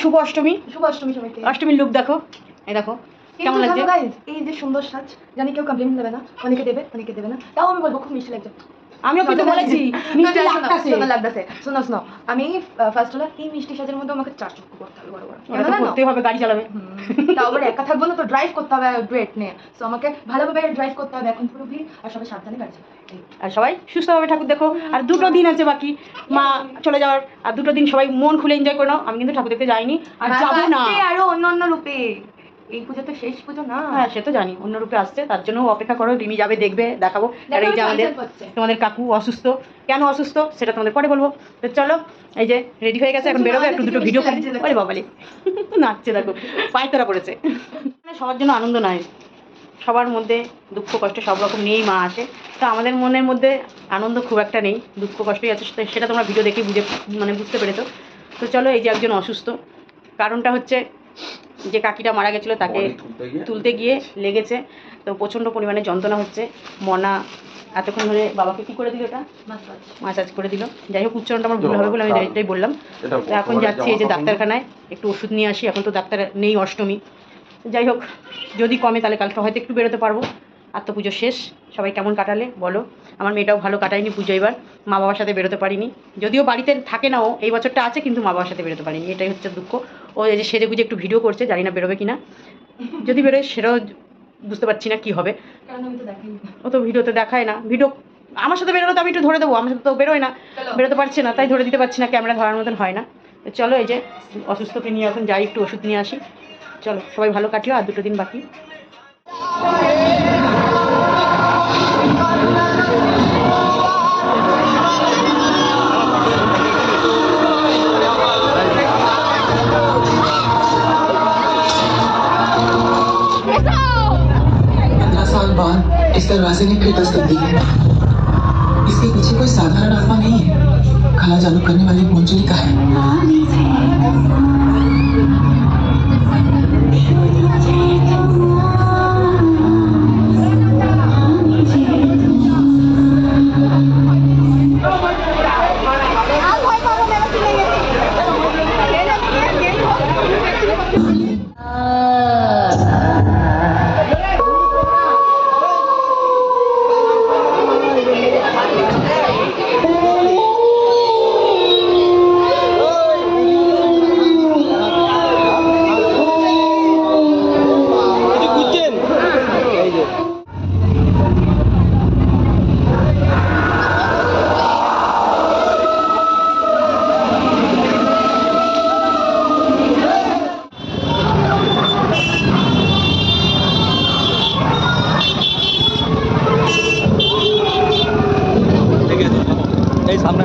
শুভ অষ্টমী। শুভ অষ্টমী সবাইকে। অষ্টমীর লুক দেখো। এই দেখো কেমন লাগছে? এই যে সুন্দর সাজ। জানি কেউ কমপ্লেন দেবে না। অনেকে দেবে অনেকে দেবে না। তাও আমি বলব খুব মিষ্টি লাগছে। আমিও কিন্তু বলেছি মিষ্টি লাগতাছে। সুন্দর লাগতেছে। শোনো শোনো আমি ফার্স্ট হলো এই মিষ্টি সাজের মধ্যে আমাকে চার চুক্কু করতে হবে বড় বড়। ওটা তো কেন জানো? করতেই হবে গাড়ি চালাবে। হুম, তাও আবার একা থাকব না তো ড্রাইভ করতে হবে নিয়ে। সো আমাকে ভালোভাবে ড্রাইভ করতে হবে এখন পুরো ভিড় আর সবাই সাবধানে গাড়ি চালাবে। আর সবাই সুস্থভাবে ঠাকুর দেখো আর দুটো দিন আছে বাকি। মা চলে যাওয়ার আর দুটো দিন সবাই মন খুলে এনজয় করো। আমি কিন্তু ঠাকুর দেখতে যাইনি আর যাব না। আরও অন্য অন্য রূপে। এই পুজো তো শেষ পুজো না? হ্যাঁ সে তো জানি অন্য রূপে আসছে তার জন্য অপেক্ষা করো রিমি যাবে দেখবে দেখাবো। আর এই যে আমাদের তোমাদের কাকু অসুস্থ। কেন অসুস্থ? সেটা তোমাদের পরে বলব। তো চলো এই যে রেডি হয়ে গেছে এখন বেরোবে একটু দুটো ভিডিও করি। ওরে বাবালি নাচছে দেখো। পায়ে তোরা পড়েছে। মানে সবার জন্য আনন্দ নয় সবার মধ্যে দুঃখ কষ্ট সব রকম নিয়েই মা আসে। তো আমাদের মনের মধ্যে আনন্দ খুব একটা নেই দুঃখ কষ্টই আছে সেটা- সেটা তোমরা ভিডিও দেখে বুঝে মানে বুঝতে পেরেছ। তো চলো এই যে একজন অসুস্থ। কারণটা হচ্ছে যে কাকিটা মারা গেছিল তাকে তুলতে গিয়ে? লেগেছে। তো প্রচণ্ড পরিমাণে যন্ত্রণা হচ্ছে। মনা এতক্ষণ ধরে বাবাকে কি করে দিল এটা? মাসাজ করে দিল। যাই হোক উচ্চারণটা আমার ভুল হবে বলে আমি এটাই বললাম। তো এখন যাচ্ছি এই যে ডাক্তারখানায়। একটু ওষুধ নিয়ে আসি এখন তো ডাক্তার নেই অষ্টমী। যাই হোক যদি কমে তাহলে কালকে হয়তো একটু বেরোতে পারব। আর তো পুজো শেষ। সবাই কেমন কাটালে বলো। আমার মেয়েটাও ভালো কাটায়নি পুজো এবার। মা বাবার সাথে বেরোতে পারিনি। যদিও বাড়িতে থাকে না ও এই বছরটা আছে কিন্তু মা বাবার সাথে বেরোতে পারিনি। এটাই হচ্ছে দুঃখ। ও এই যে সেজে গুজে একটু ভিডিও করছে জানি না বেরোবে কিনা। যদি বেরোয় সেটাও বুঝতে পারছি না কি হবে। ও তো ভিডিওতে দেখায় না। ভিডিও আমার সাথে বেরোলে তো আমি একটু ধরে দেবো আমার সাথে তো বেরোয় না। বেরোতে পারছে না তাই ধরে দিতে পারছি না ক্যামেরা ধরার মতন হয় না। তো চলো এই যে অসুস্থকে নিয়ে এখন যাই একটু ওষুধ নিয়ে আসি। চলো সবাই ভালো কাটিও আর দুটো দিন বাকি। इस दरवाजे ने फिर दस्तक दी है। इसके पीछे कोई साधारण आत्मा नहीं है। खाला चालू करने वाली मंजूरी का है। এই সামনে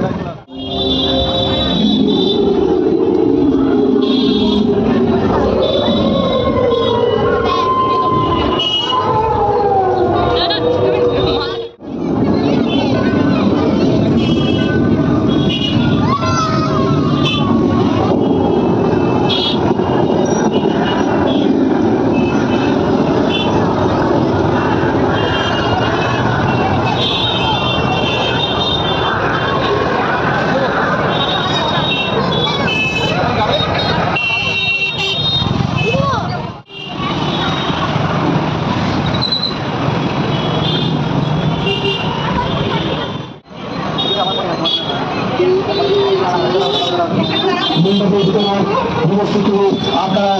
গাড়ি মণ্ডপের ভিতরে উপস্থিত আপনারা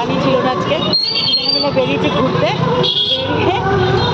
রানী ছিল না আজকে। বেরিয়েছে ঘুরতে। বেরিয়ে